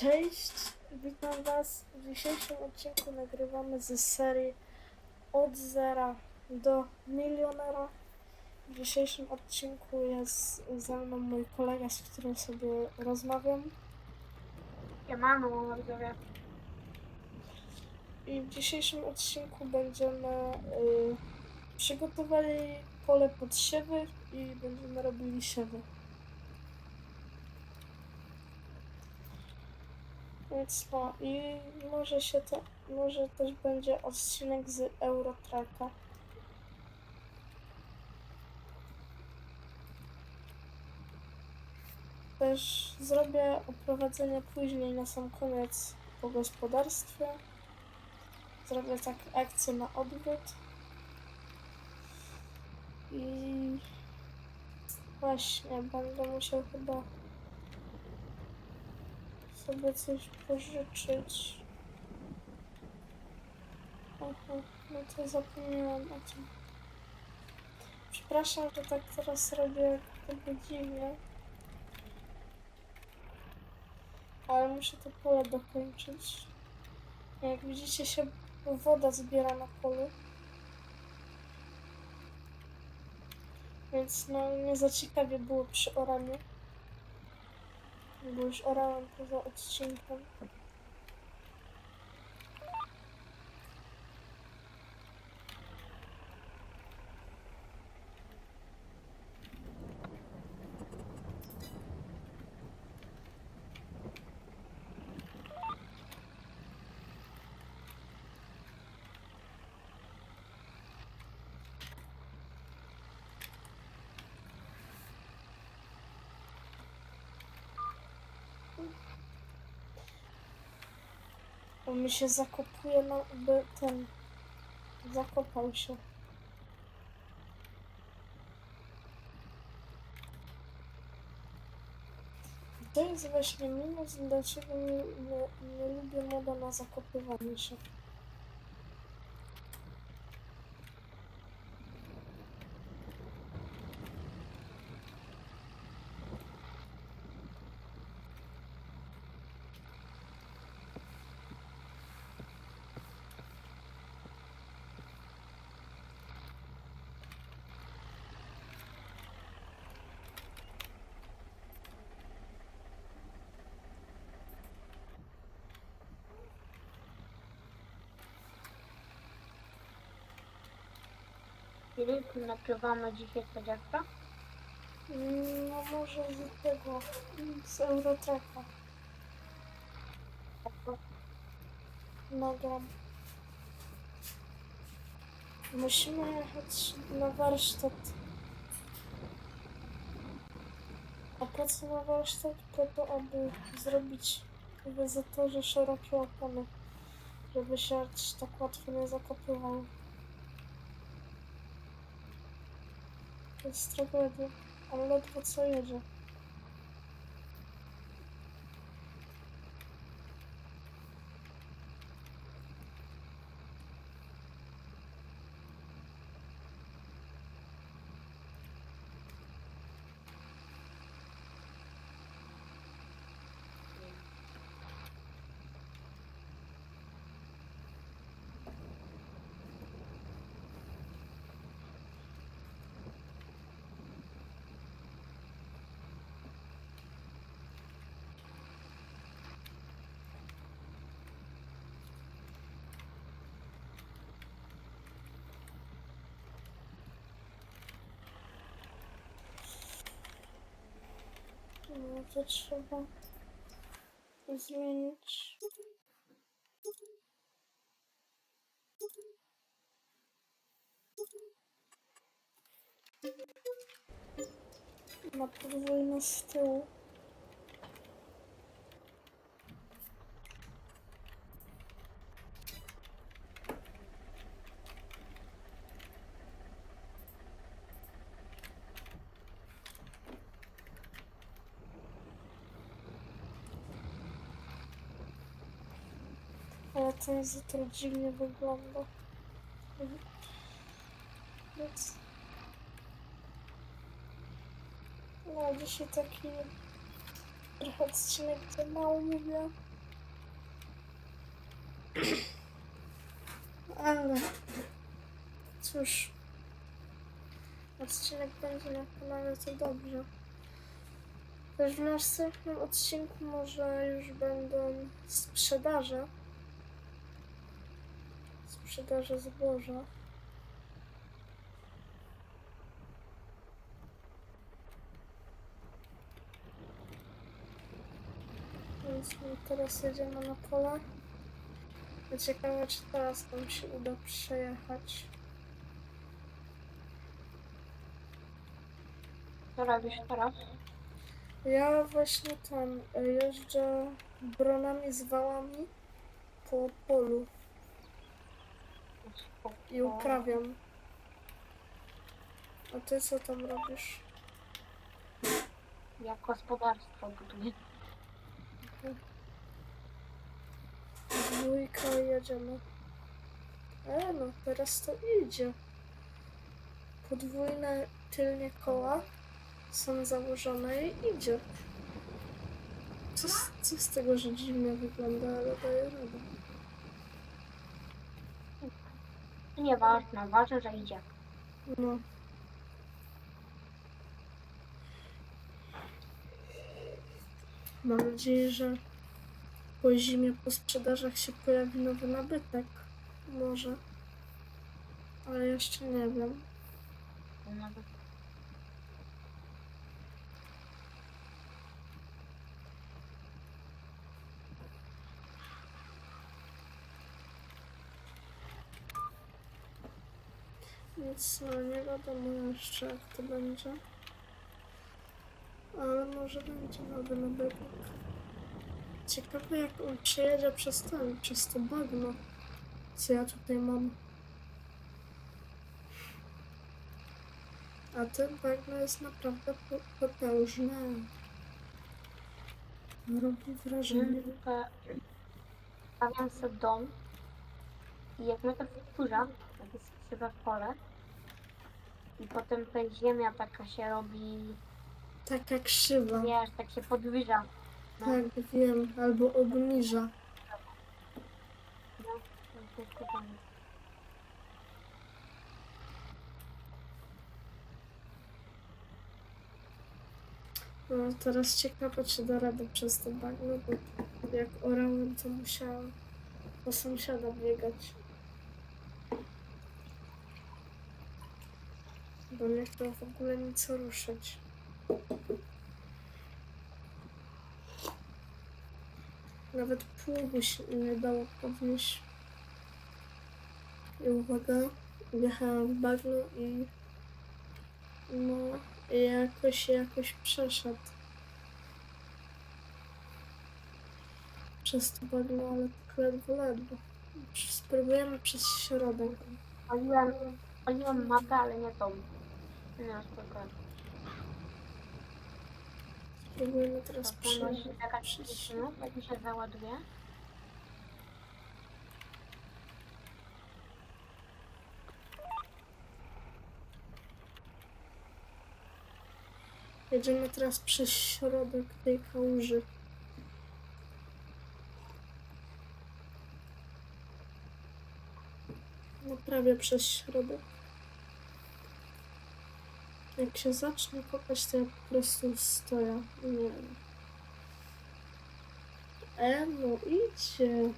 Cześć, witam Was. W dzisiejszym odcinku nagrywamy ze serii od zera do milionera. W dzisiejszym odcinku jest ze mną mój kolega, z którym sobie rozmawiam. Siemano, widzowie. I w dzisiejszym odcinku będziemy y, przygotowali pole pod siewy i będziemy robili siewy. Więc no i może się to, może też będzie odcinek z Eurotracka. Też zrobię oprowadzenie później na sam koniec po gospodarstwie. Zrobię tak akcję na odwrót. I właśnie będę musiał chyba sobie coś pożyczyć. Aha, no to zapomniałam o tym. Przepraszam, że tak teraz robię jakby dziwnie. Ale muszę to pole dokończyć. Jak widzicie się woda zbiera na polu. Więc no nie za ciekawie było przy oraniu. Bo już orałem poza odcinkiem. On mi się zakopuje na ten. Zakopał się. To jest właśnie minus, dlaczego nie, nie, nie lubię moda na zakopywanie się. Filip, nagrywamy dzisiaj codzienka. Mm, No może z tego, z Eurotracka nagram. Musimy jechać na warsztat. A po co na warsztat? Po to, aby zrobić w zatorze szerokie opony, żeby się tak łatwo nie zakopywały. To jest tragedia, ale ledwo co jedzie. Trzeba zmienić. Na podwójne z tyłu. Ale ten zator dziwnie wygląda. Więc... No, dzisiaj taki trochę odcinek, gdzie mało mówię. Ale cóż, odcinek będzie na kanale, to dobrze. Też w następnym odcinku może już będą sprzedaże. Sprzedaże zboża. Więc teraz jedziemy na pole. Ciekawe, czy teraz nam się uda przejechać. Co robisz teraz? Ja właśnie tam jeżdżę bronami z wałami po polu i uprawiam. A ty co tam robisz? Jak gospodarstwo buduję. Dwójka jedziemy. E no, teraz to idzie. Podwójne tylnie koła są założone i idzie. Co z, co z tego, że dziwnie wygląda, ale daje radę. Nieważne, ważne, że idzie. No. Mam nadzieję, że po zimie, po sprzedażach się pojawi nowy nabytek. Może. Ale jeszcze nie wiem. Nawet Więc no, nie wiadomo jeszcze jak to będzie. Ale może będzie nowy nabytek. Ciekawe jak on przejedzie przez ten, przez to bagno. Co ja tutaj mam. A ten bagno jest naprawdę po- potężne. Robi wrażenie. Tylko stawiam sobie dom i jak to wkurza, jak jest krzywe pole i potem ta ziemia taka się robi, Taka krzywa. wiesz, tak się podwyża. No, Tak, wiem. Albo obniża. no, to jest pytanie. No, teraz ciekawe, czy da radę przez to bagno, bo jak orałem, to musiałam po sąsiada biegać. Bo nie chciał w ogóle nic ruszyć. Nawet pługu się nie dało podnieść. I uwaga, wjechałam w bagno i no jakoś, jakoś przeszedł. Przez to bagno, ale tak ledwo, ledwo. Spróbujemy przez środek. Paliłem, paliłem mapę, ale nie tą. No, spokojnie. Spróbujemy teraz przejechać czekać przez 30 minut, jak mi się załaduje. Jedziemy teraz przez środek tej kałuży. No prawie przez środek. Jak się zacznie kopać, to ja po prostu stoję. Nie. E, no idzie.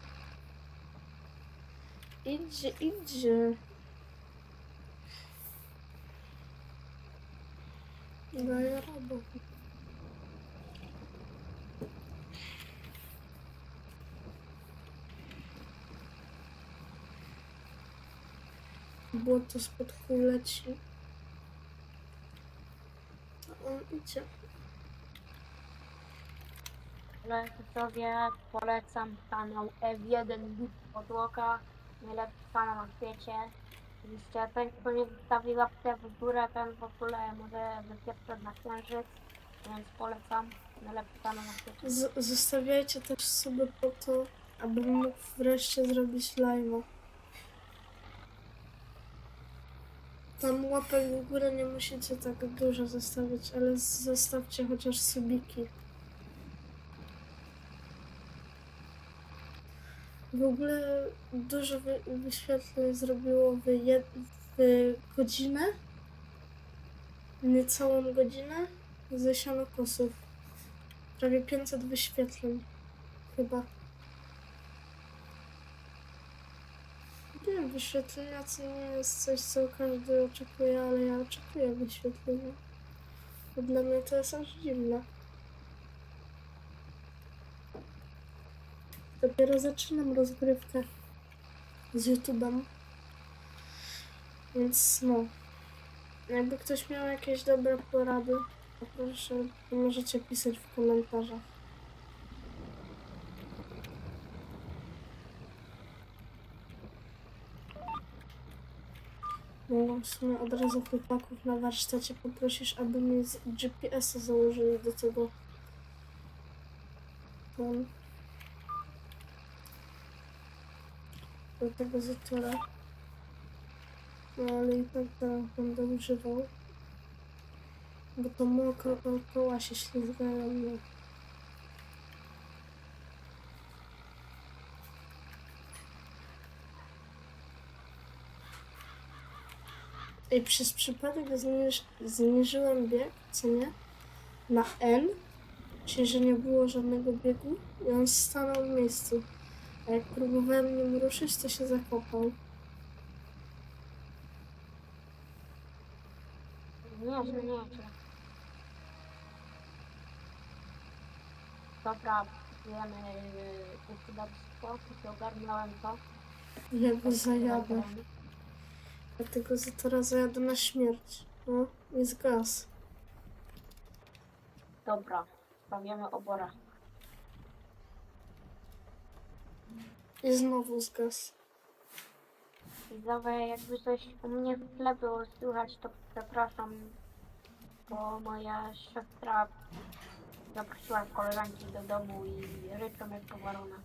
Idzie, idzie. Daję radę. Błoto spod kół leci. Ale widzowie, polecam kanał F1 Bit Podłoga. Najlepszy kanał na świecie. Oczywiście kto nie zostawi łapkę w górę, ten w ogóle może wypieprzeć na księżyc. Więc polecam. Najlepszy kanał na świecie. Z zostawiajcie też sobie po to, abym mógł wreszcie zrobić live'a. Tam łapek w górę nie musicie tak dużo zostawić, ale zostawcie chociaż subiki. W ogóle dużo wy wyświetleń zrobiło w, w godzinę, niecałą godzinę ze kosów, Prawie 500 wyświetleń chyba. Wiem, wyświetlenia to nie jest coś, co każdy oczekuje, ale ja oczekuję wyświetlenia. Bo dla mnie to jest aż dziwne. Dopiero zaczynam rozgrywkę z YouTube'em. Więc no. Jakby ktoś miał jakieś dobre porady, to proszę, możecie pisać w komentarzach. Mogą w sumie od razu chłopaków na warsztacie poprosisz, aby mi z GPS-a założyli do tego. Ten. Do tego zatora. No ale i tak teraz będę używał. Bo to mokro, to koła się ślizgają. I przez przypadek zniż, zniżyłem bieg, co nie? Na N, czyli że nie było żadnego biegu i on stanął w miejscu. A jak próbowałem nim ruszyć, to się zakopał. Nieźle, nieźle. Dobra, wiemy yy, gospodarstwo, to ogarnąłem to. Ja go zajadę. Dlatego za teraz zajadę na śmierć. No, jest gaz. Dobra, stawiamy obora. I znowu z gaz. Widzowie, jakby coś u mnie w tle było słychać, to przepraszam, bo moja siostra zaprosiła koleżanki do domu i ryczą jak powalona.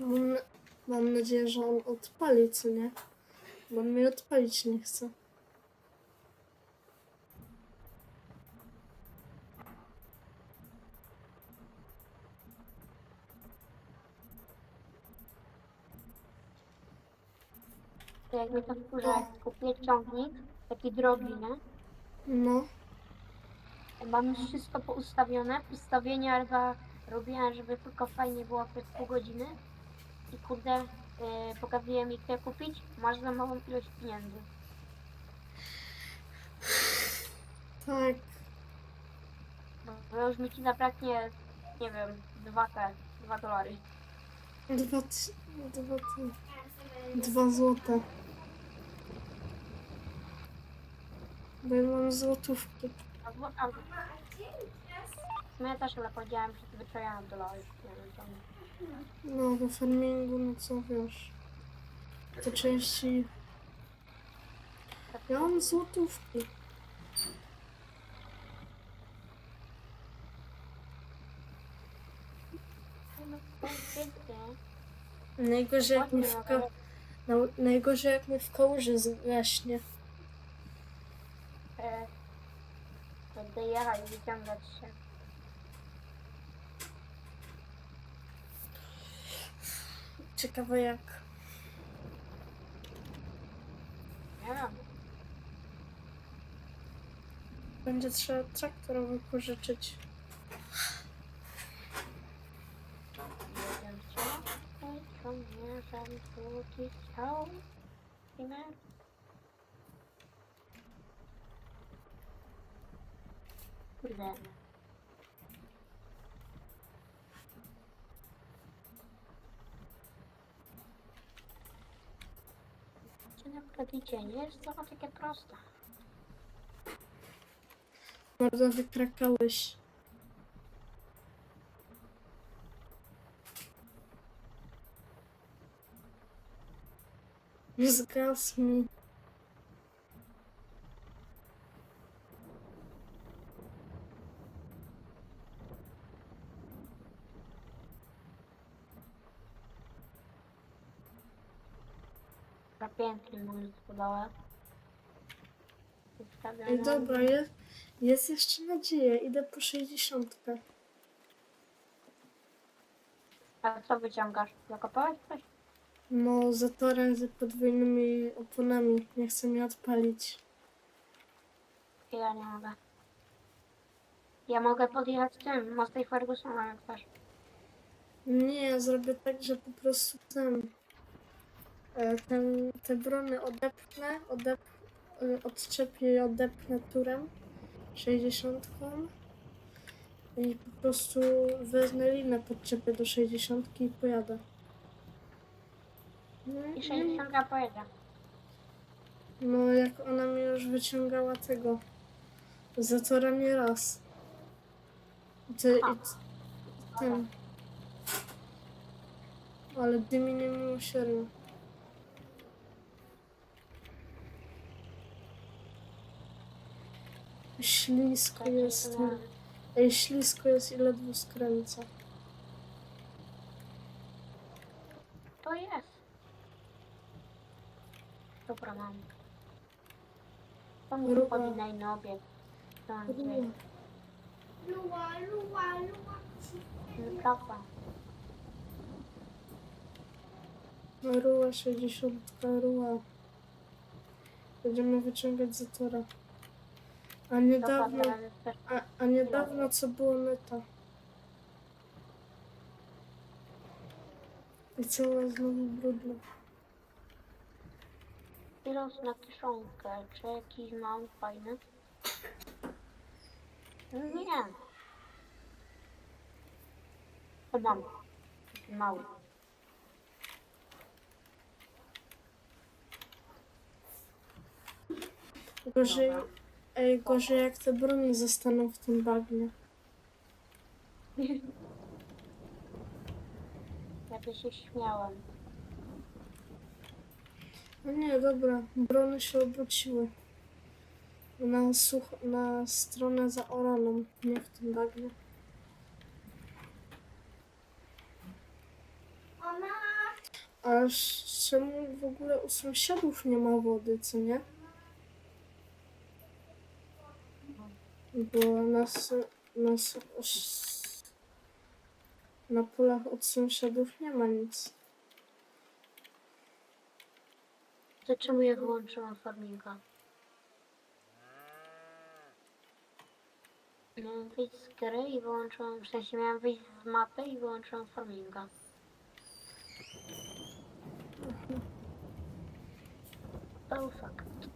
Mam, mam nadzieję, że on odpali, co nie? Bo on mnie odpalić nie chce. To jak mnie to wkurza, jak kupię ciągnik, taki drogi, nie? No, Mam już wszystko poustawione, ustawienia chyba robiłem, żeby tylko fajnie było przez pół godziny. I kurde, yy, pokazuję mi gdzie kupić, masz za małą ilość pieniędzy. tak. Bo już mi ci zabraknie, nie wiem, dwa te, dwa dolary. Dwa, t- dwa, dwa złote. Bo ja mam złotówki. Albo, albo. No ja też chyba powiedziałem, że zwyczajałem dolary. Nie wiem, czemu. No, we farmingu, no co wiesz. Te części... Ja mam złotówki. Najgorzej jak mi w, ka- najgorzej jak mi w kałuży zgaśnie. E, Będę jechać, wyciągać się. Ciekawe jak. Nie wiem. Będzie trzeba traktor wypożyczyć. Kurde. Czy Nie jest to takie proste. Bardzo wykrakałeś. Zgasł mi. Za pięknie mam spodobała. Ej, dobra, jest, jest jeszcze nadzieja. Idę po 60. A co wyciągasz? Zakopałeś coś? No, zatorem z podwójnymi oponami. Nie chce mi odpalić. Ja nie mogę. Ja mogę podjechać tym, Mostej Fergusona jak chcesz. Nie, zrobię tak, że po prostu ten, ten te brony odepnę, odep, e, odczepię i odepnę turem 60 i po prostu wezmę linę, podczepię do 60 i pojadę. No, I no, 60 pojedzie. no jak ona mi już wyciągała tego zatora nie raz. I to, i, A. ten. Ale dymi Tak, jest. To ty. Ej, ślisko jest i ledwo skręca. To jest. Dobra, mam. To mi Ruba. wychodzi na inny mam Ruła. nadzieję. Lua, lua, lua. Nieprawda. Ruła 60, ruła. Będziemy wyciągać zatora. A niedawno, też a, a niedawno co było meta. I cała znowu brudna. Pilot na kiszonkę. Czy jakiś mam fajny? Nie. O mam. Taki mały. Gorzej. Ej, gorzej jak te broni zostaną w tym bagnie. Ja by się śmiałem. No nie, dobra, brony się obróciły. Na, such, na stronę zaoraną, nie w tym bagnie. Ona Aż czemu w ogóle u sąsiadów nie ma wody, co nie? Bo nas, nas na polach od sąsiadów nie ma nic. To czemu ja wyłączyłam farminga? Miałem wyjść z gry i wyłączyłam, w sensie miałem wyjść z mapy i wyłączyłam farminga. To fakt.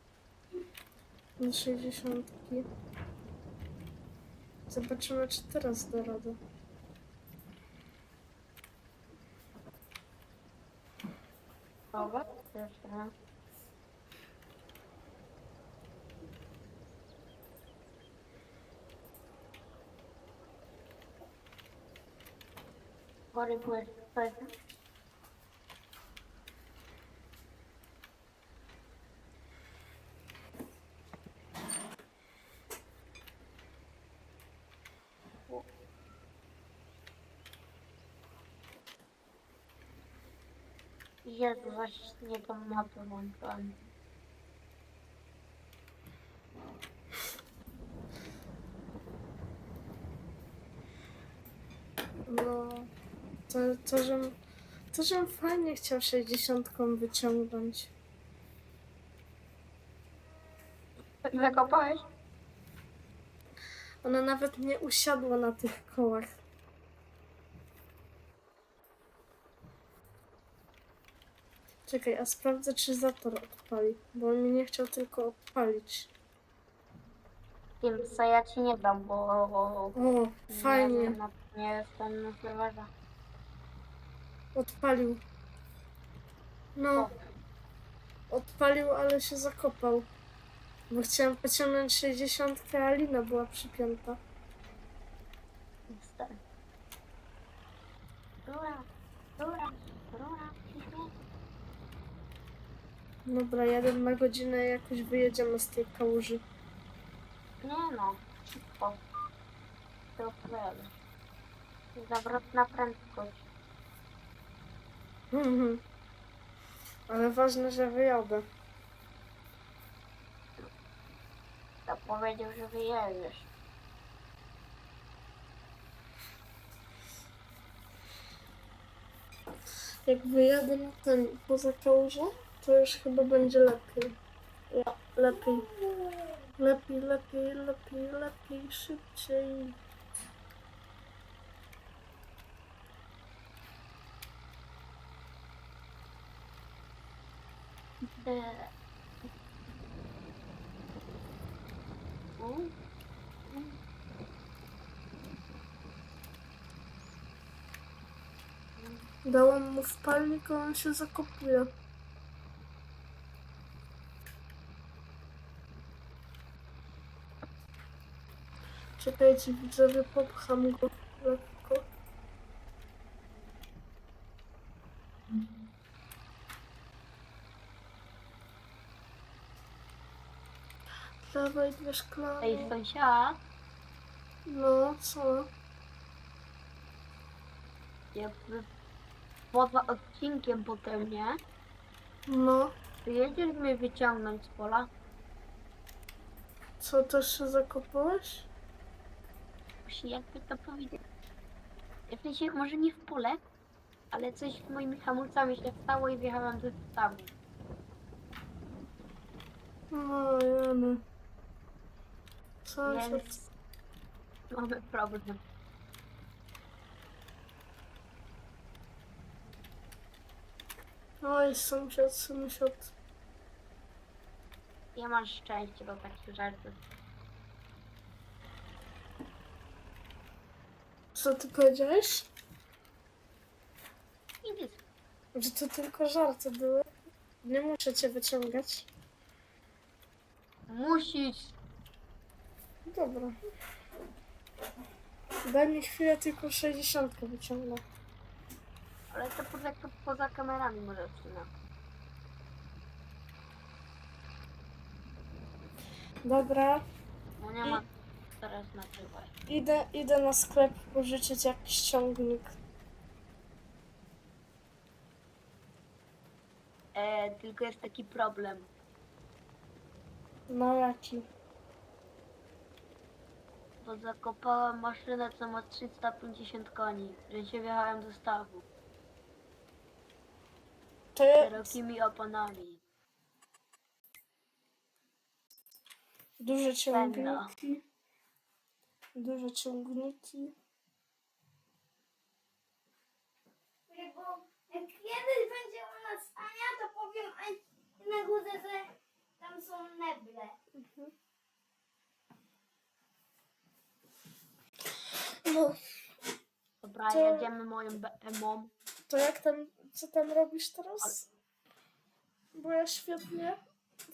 do 60. Zobaczymy, czy teraz da radę. Dobra? Jeszcze. Gory Jezu, właśnie tą mapę włączyłem. No, to, to, żem, to, żem fajnie chciał 60 wyciągnąć. Zakopałeś? Ona nawet nie usiadła na tych kołach. Czekaj, a sprawdzę, czy zator odpali, bo on mi nie chciał tylko odpalić. Co ja ci nie dam, bo... O, Nie, fajnie, na- nie jestem na serwerze. odpalił. No, odpalił. ale się zakopał. Bo chciałem pociągnąć 60, a lina była przypięta. Niestety. Rura, Dobra, jeden na godzinę jakoś wyjedziemy z tej kałuży. Nie no, szybko. To prawda. Zawrotna prędkość. Mhm. Ale ważne, że wyjadę. To powiedział, że wyjedziesz. Jak wyjadę na ten poza kałużę, to już chyba będzie lepiej. Ja, lepiej. Lepiej, lepiej, lepiej, lepiej, szybciej. U? Dałam mu wpalnik, a on się zakopuje. Czekajcie, widzowie, popcham go lekko. Dawaj dwie Ej, szklane. sąsiad, No, co? jakby poza odcinkiem potem, nie? No, Wyjedziesz mnie wyciągnąć z pola? co, też się zakopałeś? Musi jakby to powiedzieć. W sensie, może nie w pole, ale coś z moimi hamulcami się stało i wjechałam ze stawu. No, jemy. Co się... Więc mamy problem. Oj, sąsiad, sąsiad. Nie masz szczęścia do takich rzeczy. Co ty powiedziałeś? I nic. Że to tylko żarty były. Nie muszę cię wyciągać. Musisz. Dobra. Daj mi chwilę, tylko 60 wyciągnę. Ale to poza, to poza kamerami może odcina. Dobra, No nie ma teraz nagrywać. idę, idę na sklep pożyczyć jakiś ciągnik. E, tylko jest taki problem. No jaki? Bo zakopałam maszynę, co ma 350 koni, że się wjechałem do stawu. Jest Szerokimi oponami. duże ciągniki. Duże ciągniki. Bo jak kiedyś będzie u nas Ania, to powiem Ani na górze, że tam są meble. No, Dobra, To- jedziemy moją BM-ą. to jak tam, co tam robisz teraz? Bo ja świetnie.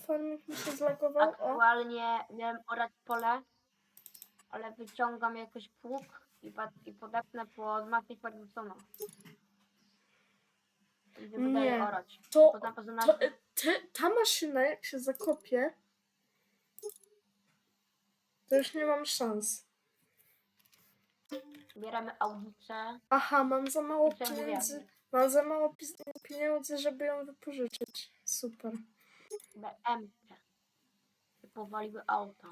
Farmik mi się zlagował. O, Aktualnie miałem orać pole, ale wyciągam jakoś pług i, i podepnę pod Matej Fergusona. I Nie. orać. to, Potem poza to e, ty, ta maszyna jak się zakopie, to już nie mam szans. bieramy audicę. Aha, mam za mało pieniędzy. Mam za mało pis- pieniędzy, żeby ją wypożyczyć. Super. BM. Powaliły auta.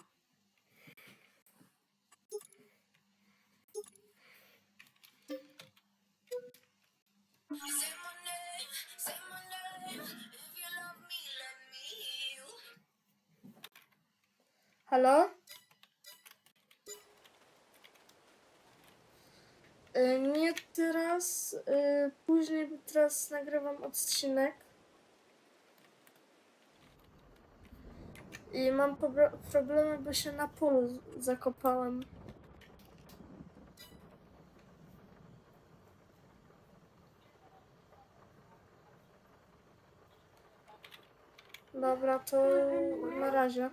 Halo? Y, Nie teraz, y, później, teraz nagrywam odcinek. I mam problemy, bo się na polu zakopałem. Dobra, to na razie.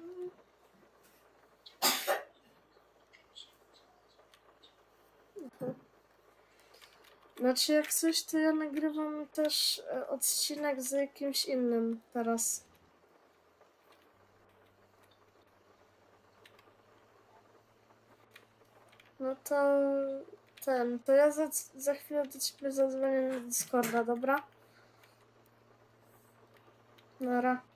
Znaczy, jak coś, to ja nagrywam też e, odcinek z jakimś innym teraz. No to ten, to ja za, za chwilę do ciebie zadzwonię na Discorda, dobra? Nara.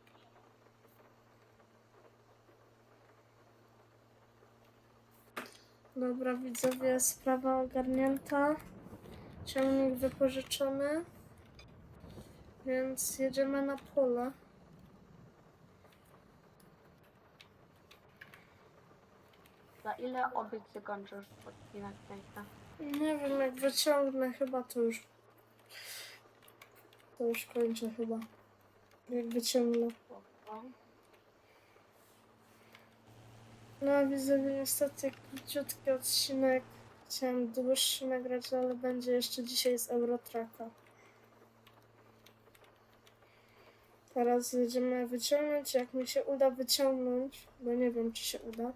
Dobra, widzowie, sprawa ogarnięta. Ciągnik wypożyczony. Więc jedziemy na pole. Za ile obieg zakończysz odcinek Państwa? Nie wiem, jak wyciągnę, chyba to już. To już kończę chyba. Jak wyciągnę. No, widzowie, niestety króciutki odcinek. Chciałem dłuższy nagrać, ale będzie jeszcze dzisiaj z Eurotraka. Teraz jedziemy wyciągnąć. Jak mi się uda wyciągnąć, bo nie wiem, czy się uda,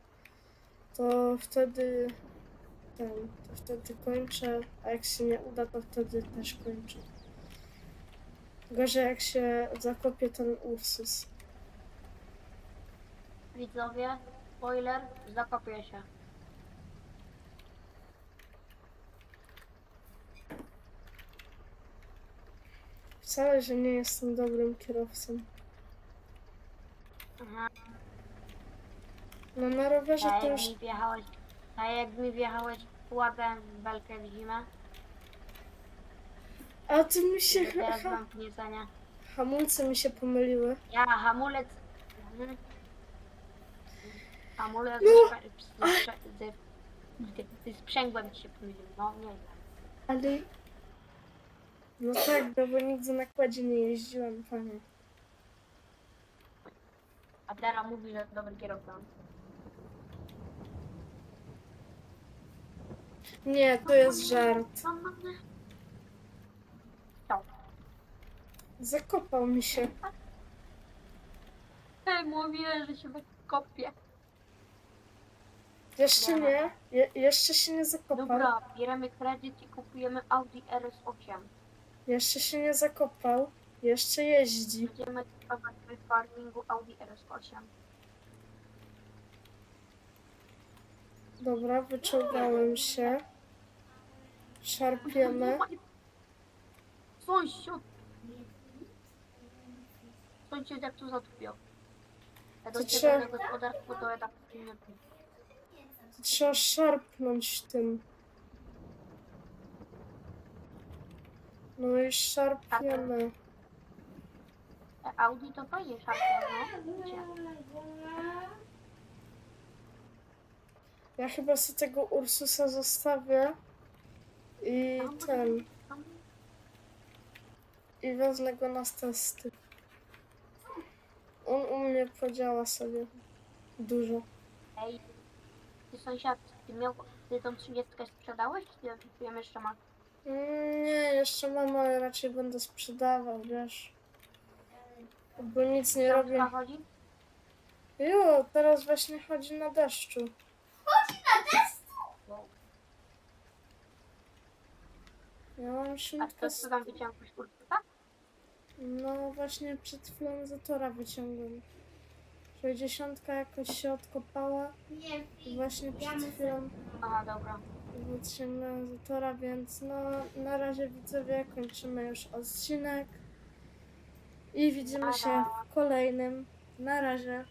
to wtedy ten, to wtedy kończę, a jak się nie uda, to wtedy też kończę. Gorzej jak się zakopie ten Ursus. Widzowie, spoiler, zakopię się. Wcale, że nie jestem dobrym kierowcą. Aha. No na rowerze A to jak już... mi wjechałeś, a jak mi wjechałeś pułapem w belkę w zimę, A ty mi się... teraz Ha, mam wniecenia. hamulce mi się pomyliły. Ja, hamulec. Mhm. Hamulec No. z, z, z, z, z sprzęgłem ci się pomylił. No nie. Ale... No tak, no bo nigdy na kładzie nie jeździłam, panie. A teraz mówi, że dobry kierowca. Nie, to jest żart. Co? Zakopał mi się. Ej, mówiłem, że się wykopię. Jeszcze nie. Je, jeszcze się nie zakopał. Dobra, bierzemy kredyt i kupujemy Audi RS8. Jeszcze się nie zakopał. Jeszcze jeździ. Będziemy testować w farmingu Audi RS8. Dobra, wyczuwałem się. Szarpiemy. Sąsiad! Sąsiad jak tu zatopił. Ja do To ciebie trzeba- na gospodarstwo to nie Trzeba szarpnąć tym. No i szarpiemy. E, Audi to fajnie szarpie, no. Wiecie. Ja chyba sobie tego Ursusa zostawię. I ten. I wezmę go na testy. On u mnie podziała sobie dużo. Ej, ty sąsiad, ty miał, ty tą 30 sprzedałeś, czy ty ją jeszcze masz? Mm, Nie, jeszcze mam, ale raczej będę sprzedawał, wiesz. Bo nic nie robię. Chodzi? Jo, teraz właśnie chodzi na deszczu. Wow. Ja mam A szynkę. co tam wyciągnąłeś kurczę, tak? No właśnie przed chwilą z zatora wyciągłem. 60 jakoś się odkopała Nie, właśnie przed chwilą Aha, dobra. wyciągnąłem z zatora, więc no na razie widzowie kończymy już odcinek i widzimy się w kolejnym. Na razie.